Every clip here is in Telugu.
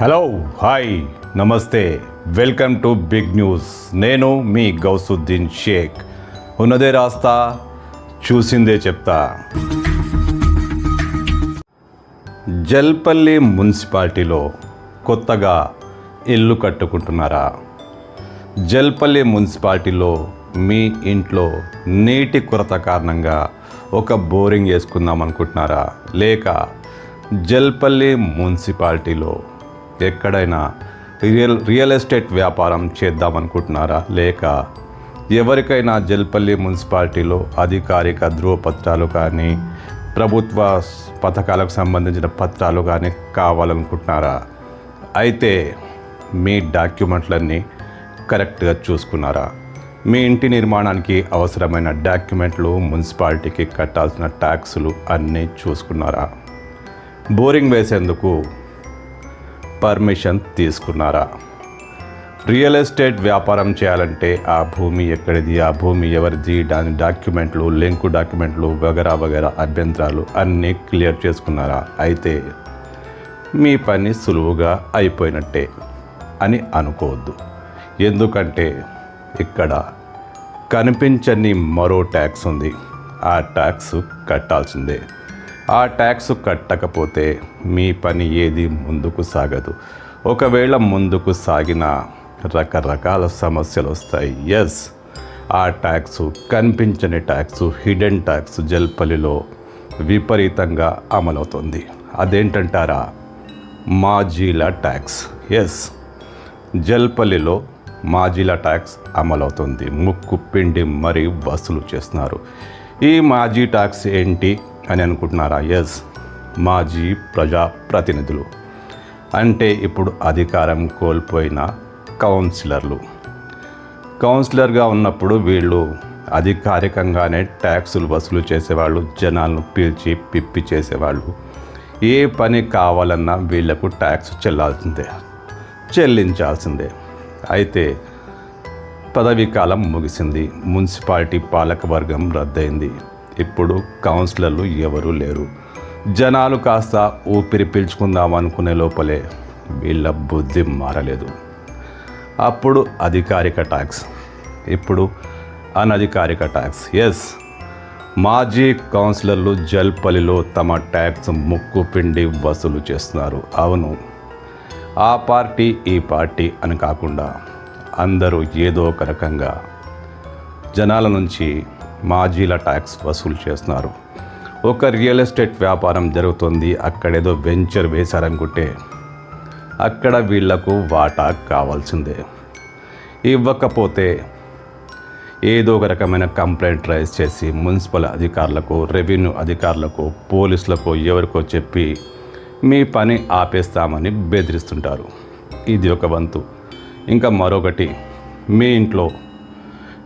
హలో హాయ్ నమస్తే వెల్కమ్ టు బిగ్ న్యూస్ నేను మీ గౌసుద్దీన్ షేక్. ఉన్నదే రాస్తా చూసిందే చెప్తా. జల్పల్లి మున్సిపాలిటీలో కొత్తగా ఇల్లు కట్టుకుంటున్నారా? జల్పల్లి మున్సిపాలిటీలో మీ ఇంట్లో నీటి కొరత కారణంగా ఒక బోరింగ్ వేసుకుందాం అనుకుంటున్నారా? లేక జల్పల్లి మున్సిపాలిటీలో ఎక్కడైనా రియల్ రియల్ ఎస్టేట్ వ్యాపారం చేద్దాం అనుకుంటున్నారా లేక ఎవరికైనా జల్పల్లి మున్సిపాలిటీలో అధికారిక ధృవపత్రాలు కానీ ప్రభుత్వ పథకాలకు సంబంధించిన పత్రాలు కానీ కావాలనుకుంటున్నారా? అయితే మీ డాక్యుమెంట్లన్నీ కరెక్ట్గా చూసుకున్నారా? మీ ఇంటి నిర్మాణానికి అవసరమైన డాక్యుమెంట్లు మున్సిపాలిటీకి కట్టాల్సిన ట్యాక్సులు అన్నీ చూసుకున్నారా? బోరింగ్ వేసేందుకు పర్మిషన్ తీసుకున్నారా? రియల్ ఎస్టేట్ వ్యాపారం చేయాలంటే ఆ భూమి ఎక్కడిది? ఆ భూమి ఎవరిది? దాని డాక్యుమెంట్లు లింకు డాక్యుమెంట్లు వగరా వగరా అభ్యంతరాలు అన్నీ క్లియర్ చేసుకున్నారా? అయితే మీ పని సులువుగా అయిపోయినట్టే అని అనుకోవద్దు. ఎందుకంటే ఇక్కడ కనిపించని మరో ట్యాక్స్ ఉంది. ఆ ట్యాక్స్ కట్టాల్సిందే. ఆ ట్యాక్స్ కట్టకపోతే మీ పని ఏది ముందుకు సాగదు. ఒకవేళ ముందుకు సాగిన రకరకాల సమస్యలు వస్తాయి ఎస్ ఆ ట్యాక్స్ కనిపించని ట్యాక్స్ హిడెన్ ట్యాక్స్ జల్పల్లిలో విపరీతంగా అమలవుతుంది. అదేంటంటారా? మాజీల ట్యాక్స్. ఎస్ జల్పల్లిలో మాజీల ట్యాక్స్ అమలవుతుంది. ముక్కు పిండి మరీ వసూలు చేస్తున్నారు. ఈ మాజీ ట్యాక్స్ ఏంటి? అని అనుకుంటున్నారా? ఎస్ మాజీ ప్రజా ప్రతినిధులు. అంటే ఇప్పుడు అధికారం కోల్పోయిన కౌన్సిలర్లు. కౌన్సిలర్గా ఉన్నప్పుడు వీళ్ళు అధికారికంగానే ట్యాక్సులు వసూలు చేసేవాళ్ళు జనాలను పీల్చి పిప్పి చేసేవాళ్ళు. ఏ పని కావాలన్నా వీళ్ళకు ట్యాక్స్ చెల్లాల్సిందే చెల్లించాల్సిందే. అయితే పదవీ కాలం ముగిసింది. మున్సిపాలిటీ పాలక వర్గం రద్దయింది. ఇప్పుడు కౌన్సిలర్లు ఎవరూ లేరు. జనాలు కాస్త ఊపిరి పీల్చుకుందాం అనుకునే లోపలే వీళ్ళ బుద్ధి మారలేదు. అప్పుడు అధికారిక ట్యాక్స్ ఇప్పుడు అనధికారిక ట్యాక్స్ ఎస్ మాజీ కౌన్సిలర్లు జల్పల్లిలో తమ ట్యాక్స్ ముక్కు పిండి వసూలు చేస్తున్నారు. అవును. ఆ పార్టీ ఈ పార్టీ అని కాకుండా అందరూ ఏదో ఒక రకంగా జనాల నుంచి మాజీల ట్యాక్స్ వసూలు చేస్తున్నారు. ఒక రియల్ ఎస్టేట్ వ్యాపారం జరుగుతుంది. అక్కడేదో వెంచర్ వేశారనుకుంటే అక్కడ వీళ్ళకు వాటా కావాల్సిందే. ఇవ్వకపోతే ఏదో ఒక రకమైన కంప్లైంట్ రైజ్ చేసి మున్సిపల్ అధికారులకు రెవెన్యూ అధికారులకు పోలీసులకు ఎవరికో చెప్పి మీ పని ఆపేస్తామని బెదిరిస్తుంటారు. ఇది ఒక వంతు. ఇంకా మరొకటి మీ ఇంట్లో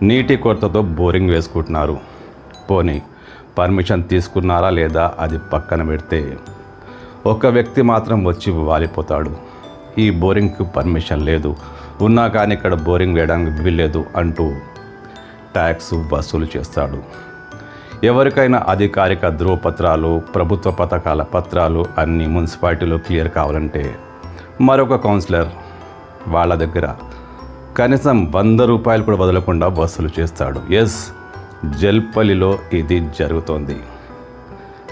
నీటి కొరతతో బోరింగ్ వేసుకుంటున్నారు. పోనీ పర్మిషన్ తీసుకున్నారా లేదా అది పక్కన పెడితే? ఒక వ్యక్తి మాత్రం వచ్చి వాలిపోతాడు. ఈ బోరింగ్కి పర్మిషన్ లేదు. ఉన్నా కానీ ఇక్కడ బోరింగ్ వేయడానికి వీల్లేదు అంటూ ట్యాక్స్ వసూలు చేస్తాడు. ఎవరికైనా అధికారిక ధ్రువపత్రాలు ప్రభుత్వ పథకాల పత్రాలు అన్ని మున్సిపాలిటీలో క్లియర్ కావాలంటే మరొక కౌన్సిలర్ వాళ్ళ దగ్గర కనీసం వంద రూపాయలు కూడా వదలకుండా వసూలు చేస్తాడు. ఎస్ జల్పల్లిలో ఇది జరుగుతోంది.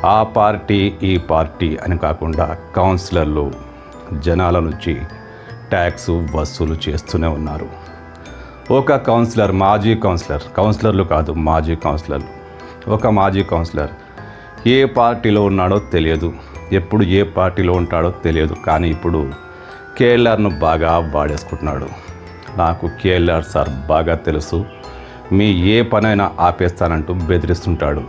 ఆ పార్టీ ఈ పార్టీ అని కాకుండా కౌన్సిలర్లు జనాల నుంచి ట్యాక్స్ వసూలు చేస్తూనే ఉన్నారు. ఒక కౌన్సిలర్ మాజీ కౌన్సిలర్ కౌన్సిలర్లు కాదు మాజీ కౌన్సిలర్లు ఒక మాజీ కౌన్సిలర్ ఏ పార్టీలో ఉన్నాడో తెలియదు. ఎప్పుడు ఏ పార్టీలో ఉంటాడో తెలియదు. కానీ ఇప్పుడు కేఎల్ఆర్ను బాగా వాడేసుకుంటున్నాడు. నాకు కేఎల్ఆర్ సార్ బాగా తెలుసు. మీ ఏ పనైనా ఆపేస్తానంటూ బెదిరిస్తుంటాడు.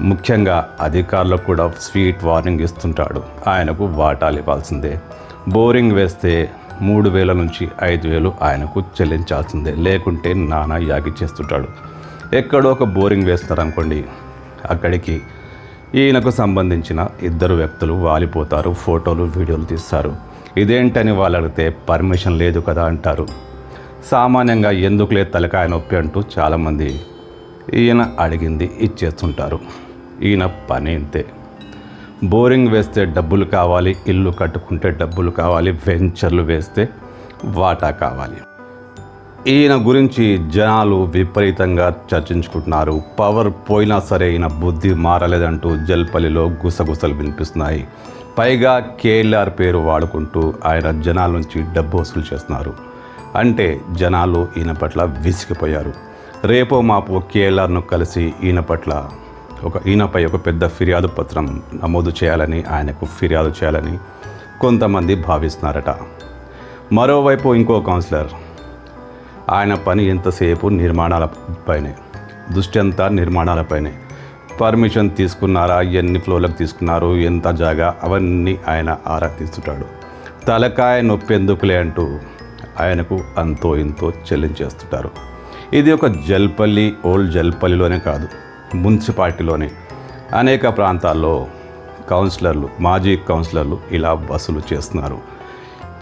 ముఖ్యంగా అధికారులకు కూడా స్వీట్ వార్నింగ్ ఇస్తుంటాడు. ఆయనకు వాటాలు ఇవ్వాల్సిందే. బోరింగ్ వేస్తే మూడు వేల నుంచి ఐదు వేలు ఆయనకు చెల్లించాల్సిందే. లేకుంటే నానా యాగి చేస్తుంటాడు. ఎక్కడో ఒక బోరింగ్ వేస్తారనుకోండి అక్కడికి ఈయనకు సంబంధించిన ఇద్దరు వ్యక్తులు వాలిపోతారు ఫోటోలు వీడియోలు తీస్తారు. ఇదేంటని వాళ్ళు అడిగితే పర్మిషన్ లేదు కదా అంటారు. సామాన్యంగా ఎందుకులే తలకాయ నొప్పి అంటూ చాలామంది ఈయన అడిగింది ఇచ్చేస్తుంటారు. ఈయన పని ఇంతే. బోరింగ్ వేస్తే డబ్బులు కావాలి ఇల్లు కట్టుకుంటే డబ్బులు కావాలి వెంచర్లు వేస్తే వాటా కావాలి. ఈయన గురించి జనాలు విపరీతంగా చర్చించుకుంటున్నారు. పవర్ పోయినా సరే ఈయన బుద్ధి మారలేదంటూ జల్పల్లిలో గుసగుసలు వినిపిస్తున్నాయి. పైగా కేఎల్ఆర్ పేరు వాడుకుంటూ ఆయన జనాల నుంచి డబ్బు వసూలు చేస్తున్నారు. అంటే జనాలు ఈయన పట్ల విసిగిపోయారు. రేపో మాపో కేఎల్ఆర్ను కలిసి ఈయన పట్ల ఒక ఈయనపై ఒక పెద్ద ఫిర్యాదు పత్రం నమోదు చేయాలని ఆయనకు ఫిర్యాదు చేయాలని కొంతమంది భావిస్తున్నారట. మరోవైపు ఇంకో కౌన్సిలర్ ఆయన పని ఎంతసేపు నిర్మాణాలపైనే దృష్టి అంతా నిర్మాణాలపైనే పర్మిషన్ తీసుకున్నారా ఎన్ని ఫ్లోర్లకు తీసుకున్నారు ఎంత జాగా అవన్నీ ఆయన ఆరా తీస్తుంటాడు. తలకాయ నొప్పి ఎందుకులే అంటూ ఆయనకు అంతో ఇంతో చెల్లించేస్తుంటారు. ఇది ఒక జల్పల్లి ఓల్డ్ జల్పల్లిలోనే కాదు మున్సిపాలిటీలోనే. అనేక ప్రాంతాల్లో కౌన్సిలర్లు మాజీ కౌన్సిలర్లు ఇలా వసూలు చేస్తున్నారు.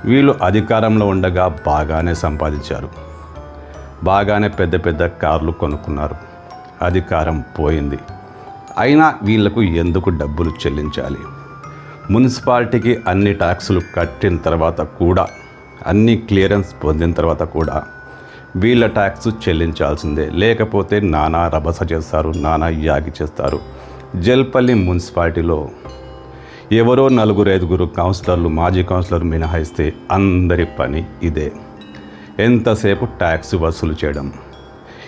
వీళ్ళు అధికారంలో ఉండగా బాగానే సంపాదించారు. బాగానే పెద్ద పెద్ద కార్లు కొనుక్కున్నారు. అధికారం పోయింది. అయినా వీళ్ళకు ఎందుకు డబ్బులు చెల్లించాలి? మున్సిపాలిటీకి అన్ని ట్యాక్సులు కట్టిన తర్వాత కూడా అన్ని క్లియరెన్స్ పొందిన తర్వాత కూడా వీళ్ళ ట్యాక్స్ చెల్లించాల్సిందే. లేకపోతే నానా రభస చేస్తారు నానా యాగి చేస్తారు. జల్పల్లి మున్సిపాలిటీలో ఎవరో నలుగురు ఐదుగురు కౌన్సిలర్లు మాజీ కౌన్సిలర్ మినహాయిస్తే అందరి పని ఇదే. ఎంతసేపు ట్యాక్స్ వసూలు చేయడం?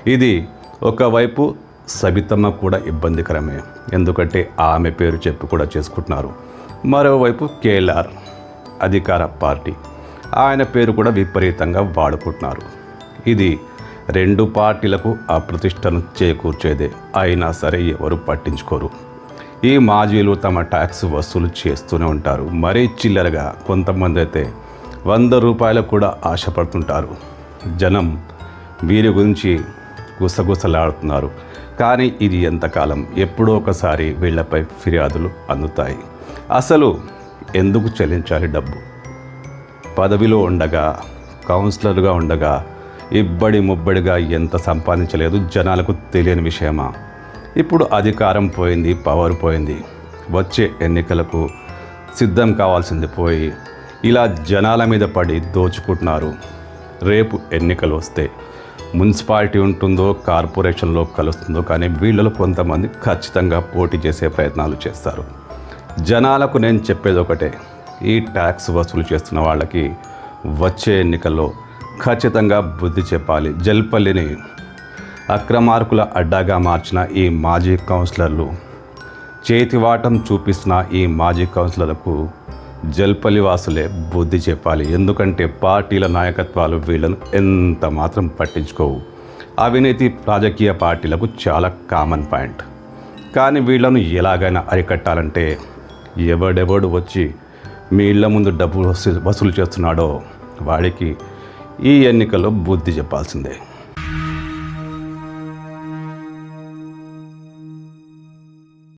ఇది ఒకవైపు సబితమ్మ కూడా ఇబ్బందికరమే. ఎందుకంటే ఆమె పేరు చెప్పి కూడా చేసుకుంటున్నారు. మరోవైపు కేఎల్ఆర్ అధికార పార్టీ. ఆయన పేరు కూడా విపరీతంగా వాడుకుంటున్నారు. ఇది రెండు పార్టీలకు అప్రతిష్టను చేకూర్చేదే. అయినా సరే ఎవరు పట్టించుకోరు. ఈ మాజీలు తమ ట్యాక్స్ వసూలు చేస్తూనే ఉంటారు. మరీ చిల్లరగా కొంతమంది అయితే వంద రూపాయలకు కూడా ఆశపడుతుంటారు. జనం వీరి గురించి గుసగుసలాడుతున్నారు. కానీ ఇది ఎంతకాలం? ఎప్పుడో ఒకసారి వీళ్ళపై ఫిర్యాదులు అందుతాయి. అసలు ఎందుకు చెల్లించాలి డబ్బు? పదవిలో ఉండగా కౌన్సిలర్గా ఉండగా ఇబ్బడి ముబ్బడిగా ఎంత సంపాదించలేదు జనాలకు తెలియని విషయమా? ఇప్పుడు అధికారం పోయింది పవర్ పోయింది. వచ్చే ఎన్నికలకు సిద్ధం కావాల్సింది పోయి ఇలా జనాల మీద పడి దోచుకుంటున్నారు. రేపు ఎన్నికలు వస్తే మున్సిపాలిటీ ఉంటుందో కార్పొరేషన్లో కలుస్తుందో కానీ వీళ్ళలో కొంతమంది ఖచ్చితంగా పోటీ చేసే ప్రయత్నాలు చేస్తారు. జనాలకు నేను చెప్పేది ఒకటే ఈ ట్యాక్స్ వసూలు చేస్తున్న వాళ్ళకి వచ్చే ఎన్నికల్లో ఖచ్చితంగా బుద్ధి చెప్పాలి. జల్పల్లిని అక్రమార్కుల అడ్డాగా మార్చిన ఈ మాజీ కౌన్సిలర్లు చేతివాటం చూపిస్తున్న ఈ మాజీ కౌన్సిలర్లకు జల్పల్లి వాసులే బుద్ధి చెప్పాలి. ఎందుకంటే పార్టీల నాయకత్వాలు వీళ్ళను ఎంత మాత్రం పట్టించుకోవు. అవినీతి రాజకీయ పార్టీలకు చాలా కామన్ పాయింట్ కానీ వీళ్ళను ఎలాగైనా అరికట్టాలంటే ఎవడెవడు వచ్చి మీ ఇళ్ళ ముందు డబ్బు వసూలు చేస్తున్నాడో వాడికి ఈ ఎన్నికల్లో బుద్ధి చెప్పాల్సిందే.